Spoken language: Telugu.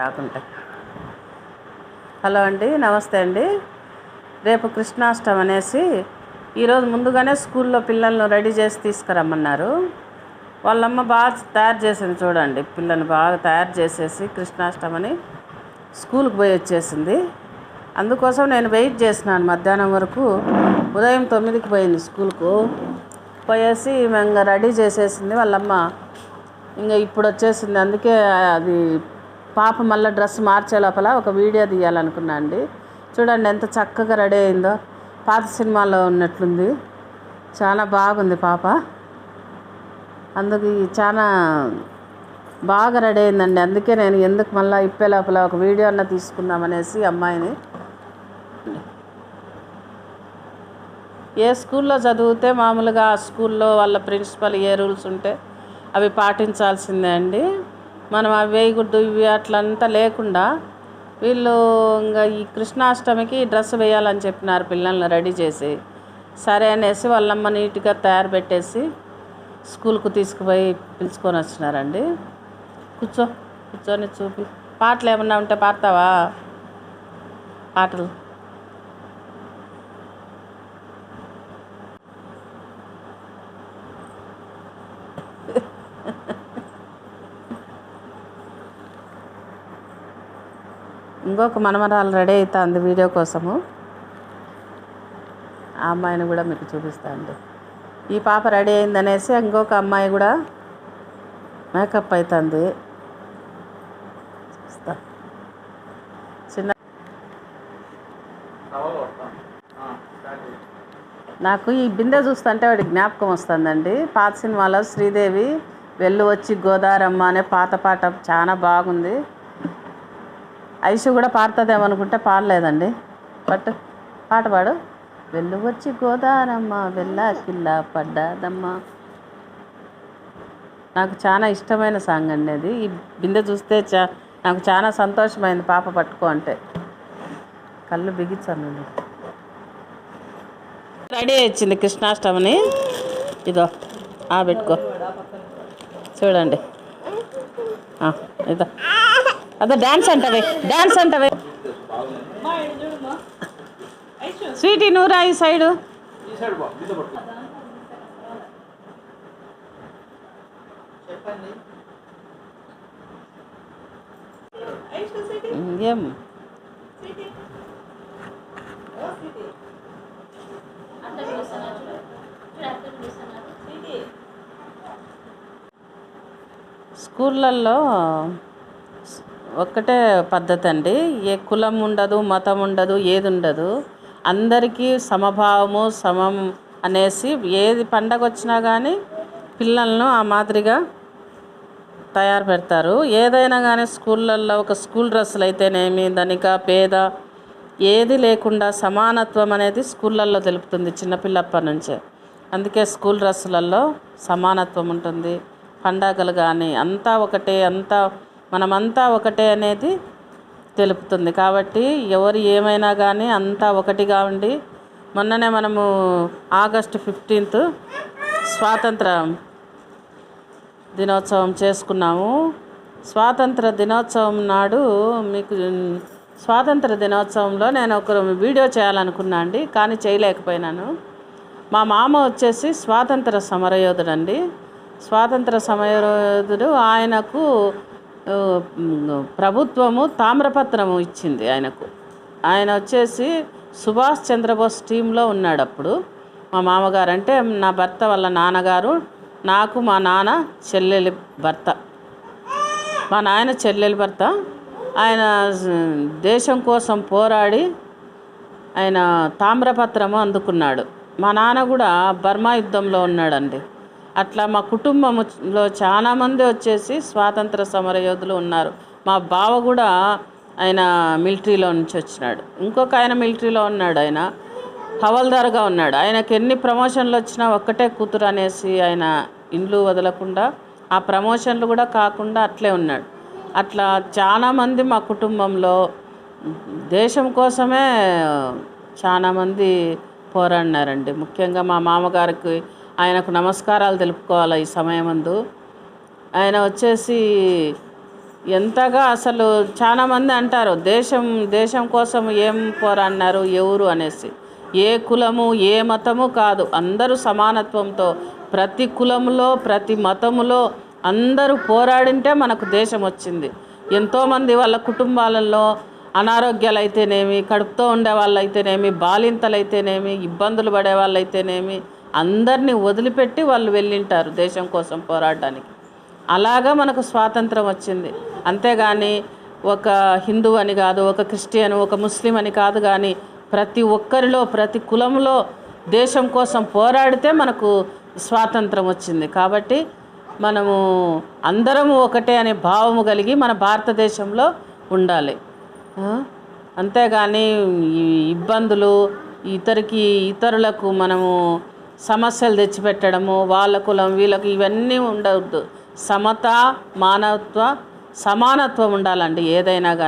రాకుంటే. హలో అండి నమస్తే అండి. రేపు కృష్ణాష్టమి అనేసి ఈరోజు ముందుగానే స్కూల్లో పిల్లలను రెడీ చేసి తీసుకురమ్మన్నారు. వాళ్ళమ్మ బాగా తయారు చేసింది చూడండి పిల్లని బాగా తయారు చేసేసి కృష్ణాష్టమని స్కూల్కి పోయి వచ్చేసింది. అందుకోసం నేను వెయిట్ చేసినాను మధ్యాహ్నం వరకు ఉదయం తొమ్మిదికి పోయింది స్కూల్కు. పోయేసి మేము ఇంకా రెడీ చేసేసింది వాళ్ళమ్మ. ఇంకా ఇప్పుడు వచ్చేసింది అందుకే అది పాప మళ్ళీ డ్రెస్ మార్చే లోపల ఒక వీడియో తీయాలనుకున్నా అండి. చూడండి ఎంత చక్కగా రెడీ అయిందో. పాత సినిమాలో ఉన్నట్లుంది. చాలా బాగుంది పాప. అందుకు చాలా బాగా రెడీ అయిందండి. అందుకే నేను ఎందుకు మళ్ళీ ఇప్పే లోపల ఒక వీడియో అన్న తీసుకుందామనేసి అమ్మాయిని. ఏ స్కూల్లో చదివితే మామూలుగా ఆ స్కూల్లో వాళ్ళ ప్రిన్సిపల్ ఏ రూల్స్ ఉంటే అవి పాటించాల్సిందే అండి. మనం అవి వేయకూడదు ఇవి అట్లంతా లేకుండా వీళ్ళు ఇంకా ఈ కృష్ణాష్టమికి డ్రెస్ వేయాలని చెప్పినారు పిల్లల్ని రెడీ చేసి. సరే అనేసి వాళ్ళమ్మ నీట్గా తయారు పెట్టేసి స్కూల్కు తీసుకుపోయి పిలుచుకొని వచ్చినారండి. కూర్చో కూర్చొని చూపి. పాటలు ఏమన్నా ఉంటే పాడతావా? పాటలు. ఇంకొక మనమరాలు రెడీ అవుతుంది వీడియో కోసము. ఆ అమ్మాయిని కూడా మీకు చూపిస్తాను అండి. ఈ పాప రెడీ అయిందనేసి ఇంకొక అమ్మాయి కూడా మేకప్ అవుతుంది చూస్తా. చిన్న నాకు ఈ బిందె చూస్తుంటే వాడి జ్ఞాపకం వస్తుందండి. పాత సినిమాలో శ్రీదేవి వెళ్ళు వచ్చి గోదారమ్మ అనే పాత పాట చాలా బాగుంది. ఐషు కూడా పాడుతుందేమనుకుంటే పాడలేదండి బట్ పాట పాడు. వెళ్ళు వచ్చి గోదారమ్మ వెళ్ళా కిల్ల పడ్డాదమ్మ. నాకు చాలా ఇష్టమైన సాంగ్ అండి అది. ఈ బిందె చూస్తే చా నాకు చాలా సంతోషమైంది పాప పట్టుకో అంటే. కళ్ళు బిగించాను. రెడీ వచ్చింది కృష్ణాష్టమిని. ఇదో ఆ పెట్టుకో. చూడండి. ఇదో. అదే డ్యాన్స్ అంటవే డ్యాన్స్ అంటవే. స్వీటీ నూరా ఈ సైడు ఏం స్కూళ్ళల్లో ఒక్కటే పద్ధతి అండి ఏ కులం ఉండదు మతం ఉండదు ఏది ఉండదు. అందరికీ సమభావము సమం అనేసి ఏది పండగ వచ్చినా కానీ పిల్లలను ఆ మాదిరిగా తయారు పెడతారు. ఏదైనా కానీ స్కూళ్ళల్లో ఒక స్కూల్ డ్రెస్సులు అయితేనేమి ధనిక పేద ఏది లేకుండా సమానత్వం అనేది స్కూళ్ళల్లో తెలుపుతుంది చిన్నపిల్లప్పటి నుంచే అందుకే స్కూల్ డ్రెస్సులలో సమానత్వం ఉంటుంది. పండగలు కానీ అంతా ఒకటే అంతా మనమంతా ఒకటే అనేది తెలుపుతుంది. కాబట్టి ఎవరు ఏమైనా కానీ అంతా ఒకటిగా ఉండి మొన్ననే మనము ఆగస్టు ఫిఫ్టీన్త్ స్వాతంత్ర దినోత్సవం చేసుకున్నాము. స్వాతంత్ర దినోత్సవం నాడు మీకు స్వాతంత్ర దినోత్సవంలో నేను ఒక వీడియో చేయాలనుకున్నా అండి కానీ చేయలేకపోయినాను. మా మామ వచ్చేసి స్వాతంత్ర సమరయోధుడు అండి స్వాతంత్ర సమరయోధుడు ఆయనకు ప్రభుత్వము తామ్రపత్రము ఇచ్చింది ఆయనకు. ఆయన వచ్చేసి సుభాష్ చంద్రబోస్ టీంలో ఉన్నాడు అప్పుడు మా మామగారు అంటే నా భర్త వాళ్ళ నాన్నగారు నాకు మా నాన్న చెల్లెలి భర్త. మా నాయన చెల్లెలి భర్త. ఆయన దేశం కోసం పోరాడి ఆయన తామ్రపత్రము అందుకున్నాడు. మా నాన్న కూడా బర్మా యుద్ధంలో ఉన్నాడండి. అట్లా మా కుటుంబంలో చాలామంది వచ్చేసి స్వాతంత్ర సమరయోధులు ఉన్నారు. మా బావ కూడా ఆయన మిలిటరీలో నుంచి వచ్చినాడు. ఇంకొక ఆయన మిలిటరీలో ఉన్నాడు ఆయన. హవల్దార్గా ఉన్నాడు. ఆయనకి ఎన్ని ప్రమోషన్లు వచ్చినా ఒక్కటే కూతురు అనేసి ఆయన ఇండ్లు వదలకుండా ఆ ప్రమోషన్లు కూడా కాకుండా అట్లే ఉన్నాడు. అట్లా చాలామంది మా కుటుంబంలో దేశం కోసమే చాలామంది పోరాడినారండి. ముఖ్యంగా మా మామగారికి ఆయనకు నమస్కారాలు తెలుపుకోవాలి ఈ సమయమందు. ఆయన వచ్చేసి ఎంతగా అసలు చాలామంది అంటారు దేశం దేశం కోసం ఏం పోరాడినారు ఎవరు అనేసి. ఏ కులము ఏ మతము కాదు అందరూ సమానత్వంతో ప్రతి కులములో ప్రతి మతములో అందరూ పోరాడింటే మనకు దేశం వచ్చింది. ఎంతోమంది వాళ్ళ కుటుంబాలలో అనారోగ్యాలు అయితేనేమి కడుపుతో ఉండే వాళ్ళు అయితేనేమి బాలింతలు అయితేనేమి ఇబ్బందులు పడే వాళ్ళు అయితేనేమి అందరినీ వదిలిపెట్టి వాళ్ళు వెళ్ళింటారు దేశం కోసం పోరాడడానికి అలాగా మనకు స్వాతంత్రం వచ్చింది. అంతేగాని ఒక హిందూ అని కాదు ఒక క్రిస్టియన్ ఒక ముస్లిం అని కాదు కానీ ప్రతి ఒక్కరిలో ప్రతి కులంలో దేశం కోసం పోరాడితే మనకు స్వాతంత్రం వచ్చింది. కాబట్టి మనము అందరము ఒకటే అనే భావము కలిగి మన భారతదేశంలో ఉండాలి. అంతేగాని ఈ ఇబ్బందులు ఇతరికి ఇతరులకు మనము సమస్యలు తెచ్చిపెట్టడము వాళ్ళ కులం వీళ్ళకు ఇవన్నీ ఉండవద్దు. సమత మానవత్వ సమానత్వం ఉండాలండి ఏదైనా కానీ